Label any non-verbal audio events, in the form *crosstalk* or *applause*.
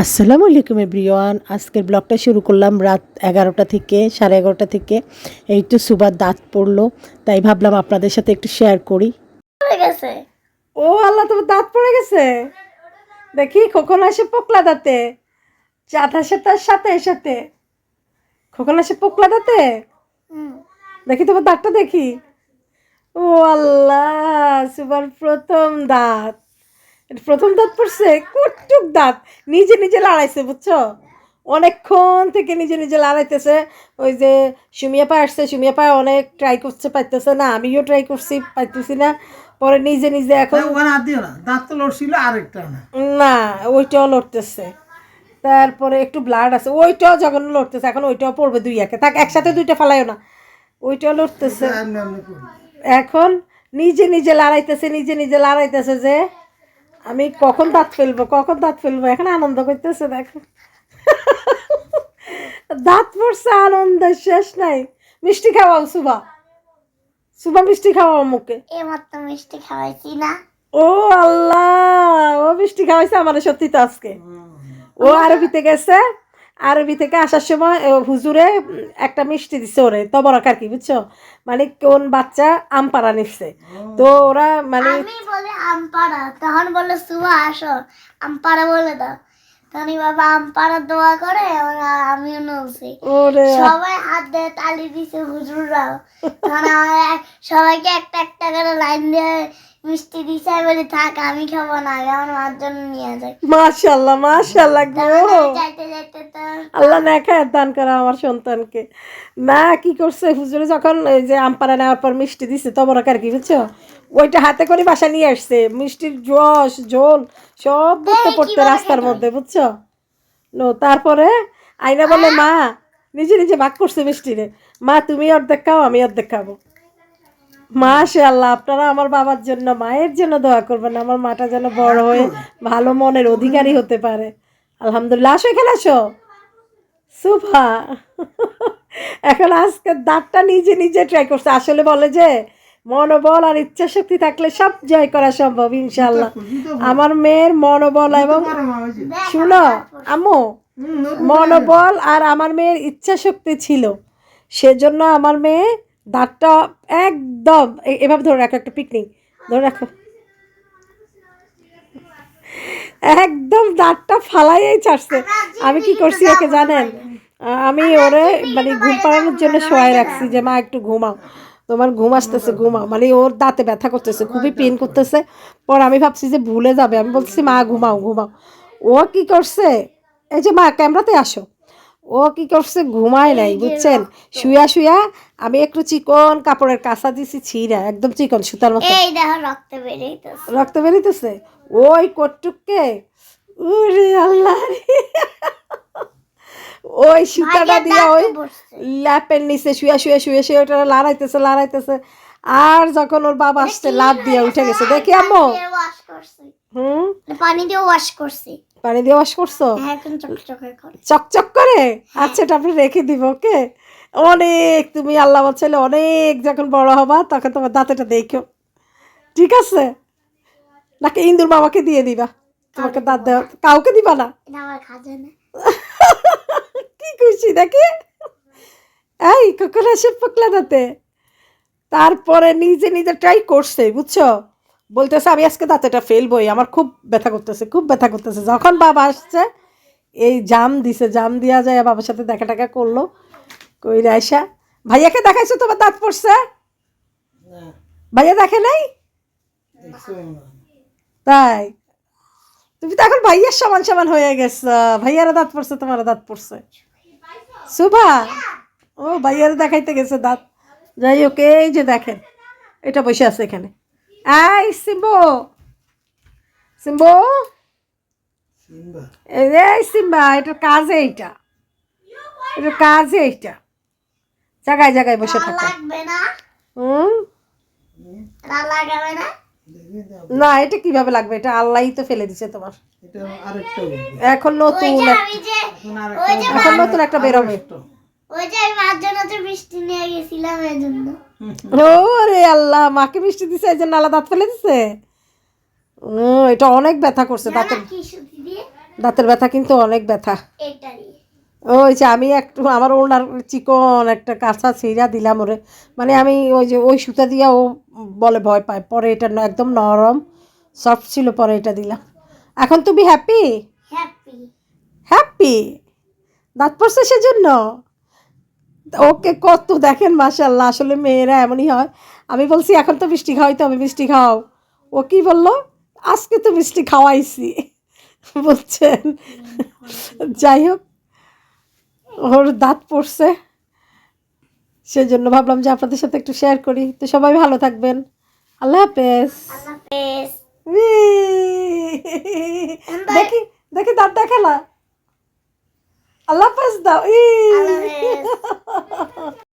আসসালামু আলাইকুম এভরিওয়ান। আজকের ব্লগটা শুরু করলাম রাত এগারোটা থেকে সাড়ে এগারোটা থেকে। এই তো সুবার দাঁত পড়ল তাই ভাবলাম আপনাদের সাথে একটু শেয়ার করি। গেছে। ও আল্লাহ তোমার দাঁত পড়ে গেছে? দেখি খোকন আসে পোকলা দাঁতে? চাঁদা সাথে সাথে সাথে। খোকন আসে পোকলা দাঁতে? হুম। দেখি তোমার দাঁতটা দেখি। ও আল্লাহ সুবার প্রথম দাঁত। প্রথম দাঁত পড়ছে কুটুক দাঁত নিজে নিজে লড়াইছে বুঝছ? অনেকক্ষণ থেকে নিজে নিজে লড়াইতেছে। ওই যে সুমিয়া পা আসছে সুমিয়া পা অনেক ট্রাই করছে পাইতেছে না আমিও ট্রাই করছি পাইতেছি না। পরে নিজে নিজে এখন না দাঁত তো লড়ছিল আরেকটা না। না ওইটাও লড়তেছে। তারপরে একটু ব্লাড আছে ওইটাও যখন লড়তেছে এখন ওইটাও পড়বে দুই একে। থাক একসাথে দুইটা ফেলাইও না। ওইটাও লড়তেছে। এখন নিজে নিজে লড়াইতেছে নিজে নিজে লড়াইতেছে যে আমি কখন দাঁত ফেলব কখন দাঁত ফেলব? এখন আনন্দ করতেছে দেখো। দাঁত পড়ছে আনন্দ শেষ নাই। মিষ্টি খাওয়াও সুভা। সুভা মিষ্টি খাওয়াও মুখে মিষ্টি খাওয়াইছি না। ও আল্লাহ ও মিষ্টি খাওয়াইছে আমার সত্যি তো আজকে। ও আরবিতে গেছে। আরবি থেকে আসার সময় হুজুরে একটা মিষ্টি দিছে ওরে তবরক আর কি বুঝছ? মানে কোন বাচ্চা আম পাড়া নিচ্ছে তো ওরা মানে আমি বলে আমপাড়া তখন বলে সুয়া আসো আমপাড়া বলে দাও। তখন এই বাবা আমপাড়া দোয়া করে ওরা আমিও সবাই হাত দিয়ে তালি দিছে হুজুররাও। তখন সবাইকে একটা একটা করে লাইন দিয়ে মিষ্টি দিছে থাক আমি খাব না আগে আমার মার জন্য নিয়ে যাই। গো। যাইতে যাইতে তো আল্লাহ নেখায় দান করা আমার সন্তানকে। না কি করছে? হুজুরে যখন এই যে আমপাড়া নেওয়ার পর মিষ্টি দিছে তবরক আর কি বুঝছ? ওইটা হাতে করে বাসা নিয়ে আসছে। মিষ্টির রস ঝোল সব পড়তে পড়তে রাস্তার মধ্যে বুঝছ? নো তারপরে আইনা বলে মা নিজে নিজে ভাগ করছে মিষ্টিরে। মা তুমি অর্ধেক খাও আমি অর্ধেক খাব। মাশে আল্লাহ আপনারা আমার বাবার জন্য মায়ের জন্য দোয়া করবেন আমার মাটা যেন বড় হয়ে ভালো মনের অধিকারী হতে পারে। আলহামদুলিল্লাহ আসো এখানে আসো। সুভা এখন আজকে দাঁতটা নিজে নিজে ট্রাই করছে আসলে বলে যে মনোবল আর ইচ্ছা শক্তি থাকলে সব জয় করা সম্ভব ইনশাল্লাহ আমার মেয়ের মনোবল এবং শুনো আম্মু মনোবল আর আমার মেয়ের ইচ্ছা শক্তি ছিল। সেজন্য আমার মেয়ে দাঁতটা একদম এভাবে ধরে রাখো, একটা পিকনিক, ধরে রাখো। একদম দাঁতটা ফালাইয়াই ছাড়ছে। আমি কি করছি ওকে জানেন? আমি ওরে মানে ঘুম পাড়ানোর জন্য শোয়াই রাখছি যে, মা, একটু ঘুমাও। তোমার ঘুম আসতেছে, ঘুমাও। মানে ওর দাঁতে ব্যথা করতেছে, খুবই পেন করতেছে। পর আমি ভাবছি যে ভুলে যাবে। আমি বলছি মা, ঘুমাও ঘুমাও। ও কি করছে? এই যে মা, ক্যামেরাতে আসো। ও কি করছে? ঘুমায় নাই বুঝছেন? শুয়া শুয়া আমি একটু চিকন কাপড়ের কাঁচা দিছি ছিঁড়া একদম চিকন সুতার মতো। রক্ত বেরিতেছে ওই কটুককে উরে আল্লাহ ওই সুতাটা দিয়া ওই ল্যাপের নিচে শুয়ে শুয়ে শুয়ে শুয়ে ওটা লড়াইতেছে লড়াইতেছে। আর যখন ওর বাবা আসছে লাভ দিয়ে উঠে গেছে দেখি আম্মু। ওয়াশ হুম? পানি দিয়ে ওয়াশ করছি। পানি দিয়ে ওয়াশ করছ? হ্যাঁ চকচকে করে? করে আচ্ছা এটা আপনি রেখে দিব ওকে? অনেক তুমি আল্লাহ ছেলে অনেক যখন বড় হবা তখন তোমার দাঁতেটা দেখো। ঠিক আছে? নাকি ইন্দুর বাবাকে দিয়ে দিবা? তোমাকে দাঁত দেওয়া কাউকে দিবা না? *laughs* কি খুশি দেখি। এই কখন আসে পকলা দাঁতে? তারপরে নিজে নিজে ট্রাই করছে বুঝছ? বলতেছে আমি আজকে দাঁতেটা ফেলবই আমার খুব ব্যথা করতেছে খুব ব্যথা করতেছে। যখন বাবা আসছে এই জাম দিছে জাম দেওয়া যায় বাবার সাথে দেখা টাকা করল কই রাইসা ভাইয়াকে দেখাইছো তোমার দাঁত পড়ছে? ভাইয়া দেখে নাই? তাই? তুমি তো এখন ভাইয়ার সমান সমান হয়ে গেছো। ভাইয়ারা দাঁত পড়ছে তোমার দাঁত পড়ছে। সুভা? ও ভাইয়ারা দেখাইতে গেছে দাঁত। যাই হোক এই যে দেখেন এটা বসে আছে এখানে। আই সিম্বো সিম্বো এই এই সিম্বা এটার কাজে এইটা। এটার কাজে এইটা। জায়গায় জায়গায় বসে থাকে। লাগবে না? হুম? রা লাগাবে না? না এটা কীভাবে লাগবে? এটা আল্লাহই তো ফেলে দিছে তোমার। এটা। এখন নতুন এখন নতুন একটা বেরোবে। ওই যে মার জন্য যে বৃষ্টি নিয়ে গেছিলাম এই জন্য ওরে আল্লাহ মাকে মিষ্টি দিছে এই জন্য আল্লাহ দাঁত ফেলে দিছে? ও এটা অনেক ব্যথা করছে দাঁতে কি সুতি দিয়ে। দাঁতের ব্যথা কিন্তু অনেক ব্যথা। ওই যে আমি একটু আমার ওনার চিকন একটা কাঁচা ছিঁড়া দিলাম ওরে। মানে আমি ওই যে ওই সুতা দিয়া ও বলে ভয় পায় পরে এটা একদম নরম সফট ছিল পরে এটা দিলাম। এখন তুমি হ্যাপি হ্যাপি হ্যাপি দাঁত পড়ছে সেজন্য? ওকে কত দেখেন মাসাল্লাহ আসলে মেয়েরা এমনই হয়। আমি বলছি এখন তো মিষ্টি খাওয়াইতে হবে মিষ্টি খাওয়াও। ও কি বলল? আজকে তো মিষ্টি খাওয়াইছি। বলছেন। যাই হোক ওর দাঁত পড়ছে। সেজন্য ভাবলাম যে আপনাদের সাথে একটু শেয়ার করি। তো সবাই ভালো থাকবেন। আল্লাহ হাফেজ। আল্লাহ হাফেজ। দেখি দেখি দাঁত দেখালা আল্লাহ হাফেজ দাও ই *laughs*